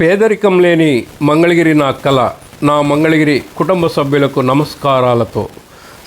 పేదరికం లేని మంగళగిరి నా కళ నా మంగళగిరి కుటుంబ సభ్యులకు నమస్కారాలతో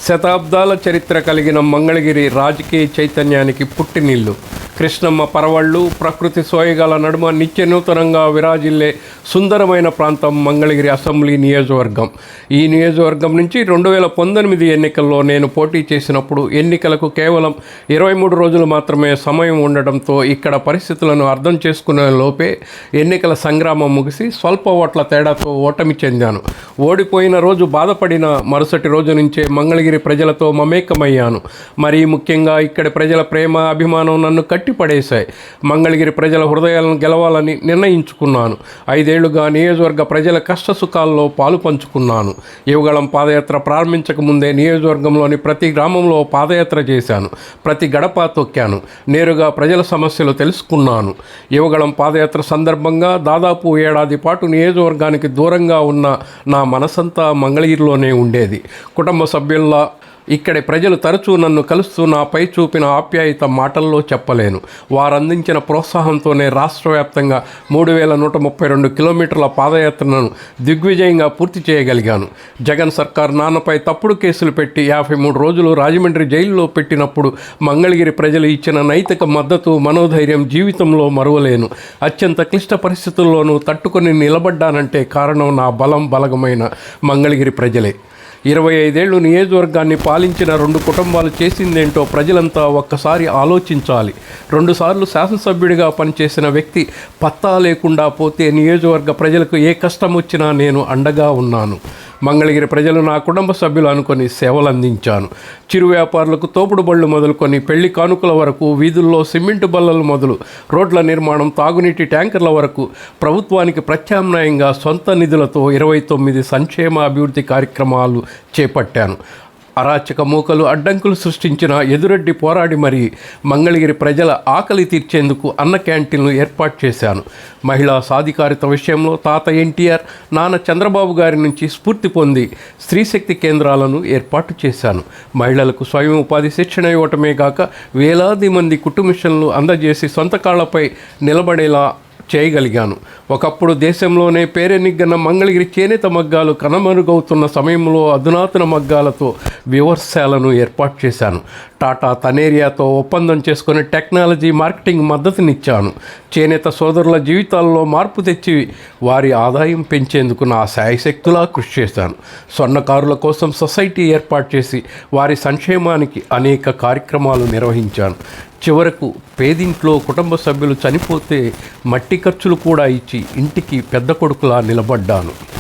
శతాబ్దాల చరిత్ర కలిగిన మంగళగిరి రాజకీయ చైతన్యానికి పుట్టినిల్లు. కృష్ణమ్మ పరవళ్ళు ప్రకృతి సోయగాల నడుమ నిత్య నూతనంగా విరాజిల్లే సుందరమైన ప్రాంతం మంగళగిరి అసెంబ్లీ నియోజకవర్గం. ఈ నియోజకవర్గం నుంచి రెండు వేల పంతొమ్మిది ఎన్నికల్లో నేను పోటీ చేసినప్పుడు ఎన్నికలకు కేవలం ఇరవై మూడు రోజులు మాత్రమే సమయం ఉండడంతో ఇక్కడ పరిస్థితులను అర్థం చేసుకునే లోపే ఎన్నికల సంగ్రామం ముగిసి స్వల్ప ఓట్ల తేడాతో ఓటమి చెందాను. ఓడిపోయిన రోజు బాధపడిన మరుసటి రోజు నుంచే మంగళగిరి ప్రజలతో మమేకమయ్యాను. మరీ ముఖ్యంగా ఇక్కడి ప్రజల ప్రేమ అభిమానం నన్ను కట్టి కట్టిపడేశాయి. మంగళగిరి ప్రజల హృదయాలను గెలవాలని నిర్ణయించుకున్నాను. ఐదేళ్ళుగా నియోజకవర్గ ప్రజల కష్ట సుఖాల్లో పాలు పంచుకున్నాను. యువగళం పాదయాత్ర ప్రారంభించక ముందే నియోజకవర్గంలోని ప్రతి గ్రామంలో పాదయాత్ర చేశాను. ప్రతి గడప తొక్కాను. నేరుగా ప్రజల సమస్యలు తెలుసుకున్నాను. యువగళం పాదయాత్ర సందర్భంగా దాదాపు ఏడాది పాటు నియోజకవర్గానికి దూరంగా ఉన్న నా మనసంతా మంగళగిరిలోనే ఉండేది. కుటుంబ సభ్యుల్లా ఇక్కడి ప్రజలు తరచూ నన్ను కలుస్తూ నాపై చూపిన ఆప్యాయత మాటల్లో చెప్పలేను. వారందించిన ప్రోత్సాహంతోనే రాష్ట్ర వ్యాప్తంగా మూడు వేల నూట ముప్పై రెండు కిలోమీటర్ల పాదయాత్రను దిగ్విజయంగా పూర్తి చేయగలిగాను. జగన్ సర్కార్ నాన్నపై తప్పుడు కేసులు పెట్టి యాభై మూడు రోజులు రాజమండ్రి జైల్లో పెట్టినప్పుడు మంగళగిరి ప్రజలు ఇచ్చిన నైతిక మద్దతు మనోధైర్యం జీవితంలో మరువలేను. అత్యంత క్లిష్ట పరిస్థితుల్లోనూ తట్టుకొని నిలబడ్డానంటే కారణం నా బలం బలగమైన మంగళగిరి ప్రజలే. ఇరవై ఐదేళ్ళు నియోజకవర్గాన్ని పాలించిన రెండు కుటుంబాలు చేసిందేంటో ప్రజలంతా ఒక్కసారి ఆలోచించాలి. రెండుసార్లు శాసనసభ్యుడిగా పనిచేసిన వ్యక్తి పత్తా లేకుండా పోతే నియోజకవర్గ ప్రజలకు ఏ కష్టం వచ్చినా నేను అండగా ఉన్నాను. మంగళగిరి ప్రజలు నా కుటుంబ సభ్యులు అనుకొని సేవలు అందించాను చిరు వ్యాపారులకు తోపుడు బళ్ళు మొదలుకొని పెళ్ళి కానుకల వరకు వీధుల్లో సిమెంటు బల్లలు మొదలు రోడ్ల నిర్మాణం తాగునీటి ట్యాంకర్ల వరకు ప్రభుత్వానికి ప్రత్యామ్నాయంగా సొంత నిధులతో ఇరవై తొమ్మిది సంక్షేమ అభివృద్ధి కార్యక్రమాలు చేపట్టాను. అరాచక మూకలు అడ్డంకులు సృష్టించిన ఎదురెడ్డి పోరాడి మరీ మంగళగిరి ప్రజల ఆకలి తీర్చేందుకు అన్న క్యాంటీన్లు ఏర్పాటు చేశాను. మహిళా సాధికారిత విషయంలో తాత ఎన్టీఆర్ నాన్న చంద్రబాబు గారి నుంచి స్ఫూర్తి పొంది స్త్రీశక్తి కేంద్రాలను ఏర్పాటు చేశాను. మహిళలకు స్వయం ఉపాధి శిక్షణ ఇవ్వటమే కాక వేలాది మంది కుటుంబిషన్లు అందజేసి సొంత కాళ్ళపై నిలబడేలా చేయగలిగాను. ఒకప్పుడు దేశంలోనే పేరెన్నిగ్గన్న మంగళగిరి చేనేత మగ్గాలు కనమరుగవుతున్న సమయంలో అధునాతన మగ్గాలతో వివర్శాలను ఏర్పాటు చేశాను. టాటా తనేరియాతో ఒప్పందం చేసుకుని టెక్నాలజీ మార్కెటింగ్ మద్దతునిచ్చాను. చేనేత సోదరుల జీవితాల్లో మార్పు తెచ్చి వారి ఆదాయం పెంచేందుకు నా శాయశక్తులా కృషి చేశాను. స్వర్ణకారుల కోసం సొసైటీ ఏర్పాటు చేసి వారి సంక్షేమానికి అనేక కార్యక్రమాలు నిర్వహించాను. చివరకు పేదింట్లో కుటుంబ సభ్యులు చనిపోతే మట్టి ఖర్చులు కూడా ఇచ్చి ఇంటికి పెద్ద కొడుకులా నిలబడ్డాను.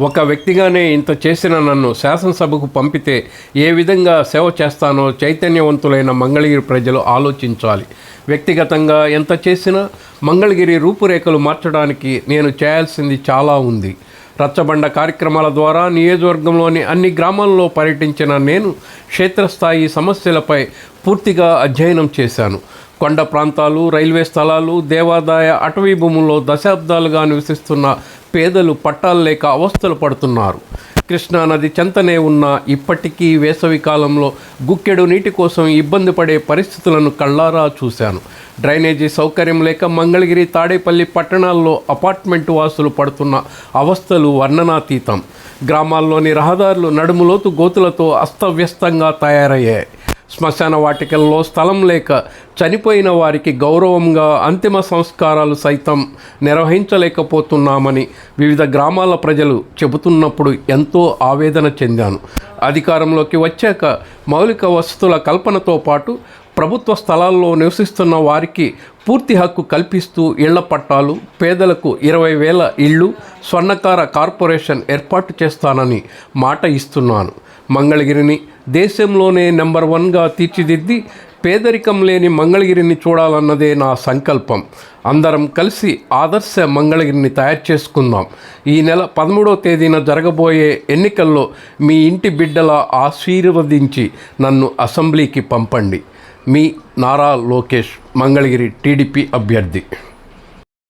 ఒక వ్యక్తిగానే ఇంత చేసిన నన్ను శాసనసభకు పంపితే ఏ విధంగా సేవ చేస్తానో చైతన్యవంతులైన మంగళగిరి ప్రజలు ఆలోచించాలి. వ్యక్తిగతంగా ఎంత చేసినా మంగళగిరి రూపురేఖలు మార్చడానికి నేను చేయాల్సింది చాలా ఉంది. రచ్చబండ కార్యక్రమాల ద్వారా నియోజకవర్గంలోని అన్ని గ్రామాల్లో పర్యటించిన నేను క్షేత్రస్థాయి సమస్యలపై పూర్తిగా అధ్యయనం చేశాను. కొండ ప్రాంతాలు రైల్వే స్థలాలు దేవాదాయ అటవీ భూముల్లో దశాబ్దాలుగా నివసిస్తున్న పేదలు పట్టాలు లేక అవస్థలు పడుతున్నారు. కృష్ణానది చెంతనే ఉన్న ఇప్పటికీ వేసవి కాలంలో గుక్కెడు నీటి కోసం ఇబ్బంది పడే పరిస్థితులను కళ్ళారా చూశాను. డ్రైనేజీ సౌకర్యం లేక మంగళగిరి తాడేపల్లి పట్టణాల్లో అపార్ట్మెంట్ వాసులు పడుతున్న అవస్థలు వర్ణనాతీతం. గ్రామాల్లోని రహదారులు నడుములోతు గోతులతో అస్తవ్యస్తంగా తయారయ్యాయి. శ్మశాన వాటికల్లో స్థలం లేక చనిపోయిన వారికి గౌరవంగా అంతిమ సంస్కారాలు సైతం నిర్వహించలేకపోతున్నామని వివిధ గ్రామాల ప్రజలు చెబుతున్నప్పుడు ఎంతో ఆవేదన చెందాను. అధికారంలోకి వచ్చాక మౌలిక వసతుల కల్పనతో పాటు ప్రభుత్వ స్థలాల్లో నివసిస్తున్న వారికి పూర్తి హక్కు కల్పిస్తూ ఇళ్ళ పట్టాలు పేదలకు ఇరవై వేల ఇళ్ళు స్వర్ణకార కార్పొరేషన్ ఏర్పాటు చేస్తానని మాట ఇస్తున్నాను. మంగళగిరిని దేశంలోనే నెంబర్ వన్గా తీర్చిదిద్ది పేదరికం లేని మంగళగిరిని చూడాలన్నదే నా సంకల్పం. అందరం కలిసి ఆదర్శ మంగళగిరిని తయారు చేసుకుందాం. ఈ నెల పదమూడవ తేదీన జరగబోయే ఎన్నికల్లో మీ ఇంటి బిడ్డల ఆశీర్వదించి నన్ను అసెంబ్లీకి పంపండి. మీ నారా లోకేష్ మంగళగిరి టీడీపీ అభ్యర్థి.